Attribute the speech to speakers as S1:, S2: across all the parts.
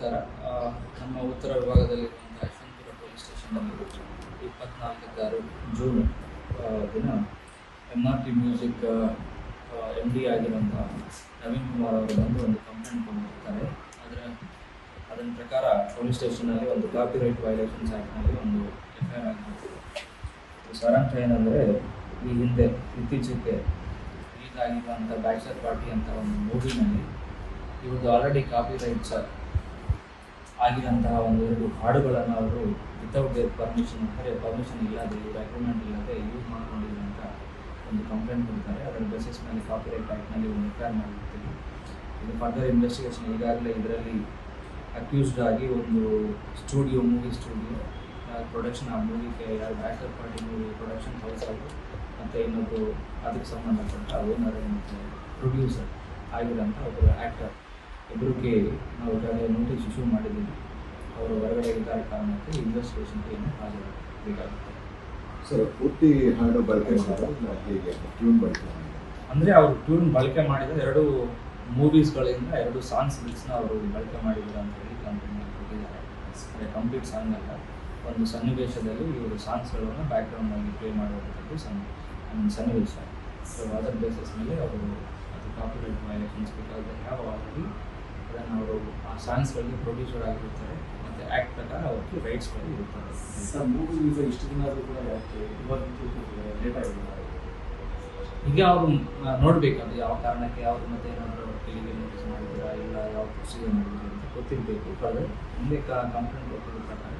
S1: ನಮಸ್ಕಾರ ನಮ್ಮ ಉತ್ತರ ವಿಭಾಗದಲ್ಲಿರುವಂಥ ಯಶವಂತಪುರ ಪೊಲೀಸ್ ಸ್ಟೇಷನ್ನಲ್ಲಿ ಇಪ್ಪತ್ನಾಲ್ಕತ್ತಾರು ಜೂನ್ ದಿನ M R T music M D ಆಗಿರುವಂಥ ನವೀನ್ ಕುಮಾರ್ ಅವರು ಬಂದು ಒಂದು ಕಂಪ್ಲೇಂಟ್ ಕೊಟ್ಟಿರ್ತಾರೆ. ಅದರ ಅದರ ಪ್ರಕಾರ ಪೊಲೀಸ್ ಸ್ಟೇಷನಲ್ಲಿ ಒಂದು ಕಾಪಿ ರೈಟ್ ವೈಲೇಷನ್ಸ್ ಆ್ಯಕ್ಟ್ನಲ್ಲಿ ಒಂದು ಎಫ್ ಐ ಆರ್ ಆಗಿರುತ್ತೆ. ಸಾರಾಂಶ ಏನಂದರೆ ಈ ಹಿಂದೆ ಇತ್ತೀಚೆಗೆ ರಿಲೀಸ್ ಆಗಿರುವಂಥ ಬ್ಯಾಚರ್ ಪಾರ್ಟಿ ಅಂತ ಒಂದು ಮೂವಿನಲ್ಲಿ ಇವ್ರದ್ದು ಆಲ್ರೆಡಿ ಕಾಪಿ ರೈಟ್ಸ್ ಆಗಿರೋಂತಹ ಒಂದೆರಡು ಹಾಡುಗಳನ್ನು ಅವರು ವಿತೌಟ್ ದೇರ್ ಪರ್ಮಿಷನ್ ಅಂದರೆ ಪರ್ಮಿಷನ್ ಇಲ್ಲದೆ ಇವ್ರ ಅಗ್ರಿಮೆಂಟ್ ಇಲ್ಲದೆ ಯೂಸ್ ಮಾಡ್ಕೊಂಡಿದ್ರು ಅಂತ ಒಂದು ಕಂಪ್ಲೇಂಟ್ ಕೊಡ್ತಾರೆ ಅದರ ಬೇಸಿಸ್ ಮೇಲೆ ಕಾಪಿರೈಟ್ ಆ್ಯಕ್ಟ್ನಲ್ಲಿ ಒಂದು ಎಫ್ ಮಾಡಿರ್ತೀವಿ. ಇದು ಫರ್ದರ್ ಇನ್ವೆಸ್ಟಿಗೇಷನ್ ಈಗಾಗಲೇ ಇದರಲ್ಲಿ ಅಕ್ಯೂಸ್ಡ್ ಆಗಿ ಒಂದು ಸ್ಟುಡಿಯೋ ಮೂವಿ ಸ್ಟುಡಿಯೋ ಪ್ರೊಡಕ್ಷನ್ ಆ ಮೂವಿಗೆ ಯಾರು bachelor party movie production house ಅವರು ಮತ್ತು ಇನ್ನೊಂದು ಅದಕ್ಕೆ ಸಂಬಂಧಪಟ್ಟ ಓನರ್ ಮತ್ತು ಪ್ರೊಡ್ಯೂಸರ್ ಆಗಿರೋಂಥ ಒಬ್ಬರು ಆ್ಯಕ್ಟರ್ ಇಬ್ಬರಿಗೆ ನಾವು ಈಗಾಗಲೇ ನೋಟಿಸ್ ಇಶ್ಯೂ ಮಾಡಿದ್ದೀವಿ. ಅವರು ಹೊರಗಡೆ ಇದ್ದಾರೆ ಕಾರಣಕ್ಕೆ ಇನ್ವೆಸ್ಟಿಗೇಷನ್ಗೆ ಏನು ಹಾಜರಾಗಬೇಕಾಗುತ್ತೆ.
S2: ಸರ್ ಪೂರ್ತಿ ಹಾಡು ಬಳಕೆ ಹೇಗೆ? ಟ್ಯೂನ್ ಬಳಕೆ
S1: ಅಂದರೆ ಅವರು ಟ್ಯೂನ್ ಬಳಕೆ ಮಾಡಿದ ಎರಡು ಮೂವೀಸ್ಗಳಿಂದ ಎರಡು ಸಾಂಗ್ಸ್ ಮಿಕ್ಸ್ನ ಅವರು ಬಳಕೆ ಮಾಡಿದ್ದಾರೆ ಅಂತ ಹೇಳಿ ಕಂಪ್ಲೇಂಟ್ ಕೊಟ್ಟಿದ್ದಾರೆ. ಕಂಪ್ಲೀಟ್ ಸಾಂಗ್ ಅಲ್ಲ. ಒಂದು ಸನ್ನಿವೇಶದಲ್ಲಿ ಇವರು ಸಾಂಗ್ಸ್ಗಳನ್ನು ಬ್ಯಾಕ್ಗ್ರೌಂಡಾಗಿ ಪ್ಲೇ ಮಾಡುವಂಥದ್ದು ಸನ್ ಒಂದು ಸನ್ನಿವೇಶ. ಸೊ ಅದರ ಬೇಸಿಸ್ ಮೇಲೆ ಅವರು ಅದು ಕಾಪಿರೈಟ್ ವೈಲೇಷನ್ಸ್ ಬೇಕಾದ ಯಾವ ಆಲ್ರೆಡಿ ಅದನ್ನು ಅವರು ಆ ಸಾಂಗ್ಸ್ಗಳಿಗೆ ಪ್ರೊಡ್ಯೂಸರ್ ಆಗಿರ್ತಾರೆ ಮತ್ತು ಆ್ಯಕ್ಟ್ ಪ್ರಕಾರ ಅವ್ರಿಗೆ ರೈಟ್ಸ್ಗಳು ಇರುತ್ತಾರೆ
S3: ಸರ್ ಮೂವಿ ಈಗ ಇಷ್ಟು ದಿನ ಆದರೂ ಕೂಡ ಯಾಕೆ ಇವತ್ತು ಲೇಟ್ ಆಗಿಲ್ಲ?
S1: ಹೀಗೆ ಅವರು ನೋಡಬೇಕು ಅದು ಯಾವ ಕಾರಣಕ್ಕೆ ಅವರು ಮತ್ತೆ ಏನಾದರೂ ತೆಲಿಗೆ ನೋಟಿಸ್ ಮಾಡಿದ್ದೀರಾ ಇಲ್ಲ ಯಾವ ಪ್ರೊಸೀಜರ್ ಮಾಡಿದ್ದೀರಾ ಅಂತ ಗೊತ್ತಿರಬೇಕು. ಆದರೆ ಮುಂದೆ ಕಂಪ್ಲೇಂಟ್ ಕೊಟ್ಟಿರೋ ಪ್ರಕಾರ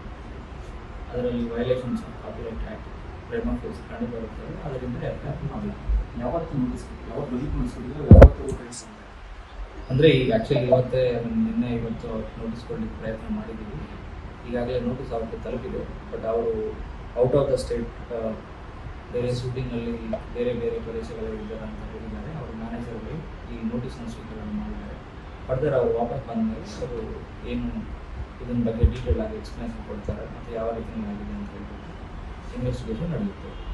S1: ಅದರಲ್ಲಿ ವೈಲೇಷನ್ಸ್ ಕಾಪಿರೈಟ್ ಆ್ಯಕ್ಟ್ ಪ್ರೇಮ ಕೇಸ್ ಕಂಡು ಬರುತ್ತದೆ ಅದರಿಂದ ಎಫ್ ಐ ಆರ್ ಮಾಡಬೇಕು
S3: ಯಾವತ್ತು ನೋಟಿಸ್ ಯಾವತ್ತು ಬದುಕು ನೋಡಿಸ್ಕೊಟ್ಟಿದ್ರೆ ಯಾವತ್ತು
S1: ಅಂದರೆ ಈಗ ಆ್ಯಕ್ಚುಲಿ ಇವತ್ತೇ ನಿನ್ನೆ ಇವತ್ತು ನೋಟಿಸ್ ಕೊಡ್ಲಿಕ್ಕೆ ಪ್ರಯತ್ನ ಮಾಡಿದ್ದೀವಿ. ಈಗಾಗಲೇ ನೋಟಿಸ್ ಅವ್ರಿಗೆ ತಲುಪಿದೆ ಬಟ್ ಅವರು ಔಟ್ ಆಫ್ ದ ಸ್ಟೇಟ್ ಬೇರೆ ಶೂಟಿಂಗಲ್ಲಿ ಬೇರೆ ಬೇರೆ ಪ್ರದೇಶಗಳಲ್ಲಿ ಇದ್ದಾರೆ ಅಂತ ಹೇಳಿದ್ದಾರೆ. ಅವ್ರ ಮ್ಯಾನೇಜರ್ಗಳು ಈ ನೋಟಿಸ್ನ ಸ್ವೀಕರಣ ಮಾಡಿದ್ದಾರೆ. ಫರ್ದರ್ ಅವರು ವಾಪಸ್ ಬಂದ ಮೇಲೆ ಅವರು ಏನು ಇದನ್ನ ಬಗ್ಗೆ ಡೀಟೇಲ್ ಆಗಿ ಎಕ್ಸ್ಪ್ಲೇಷನ್ ಕೊಡ್ತಾರೆ ಮತ್ತು ಯಾವ ರೀತಿ ಆಗಿದೆ ಅಂತ ಹೇಳ್ಬಿಟ್ಟು ಇನ್ವೆಸ್ಟಿಗೇಷನ್ ನಡೆಯುತ್ತೆ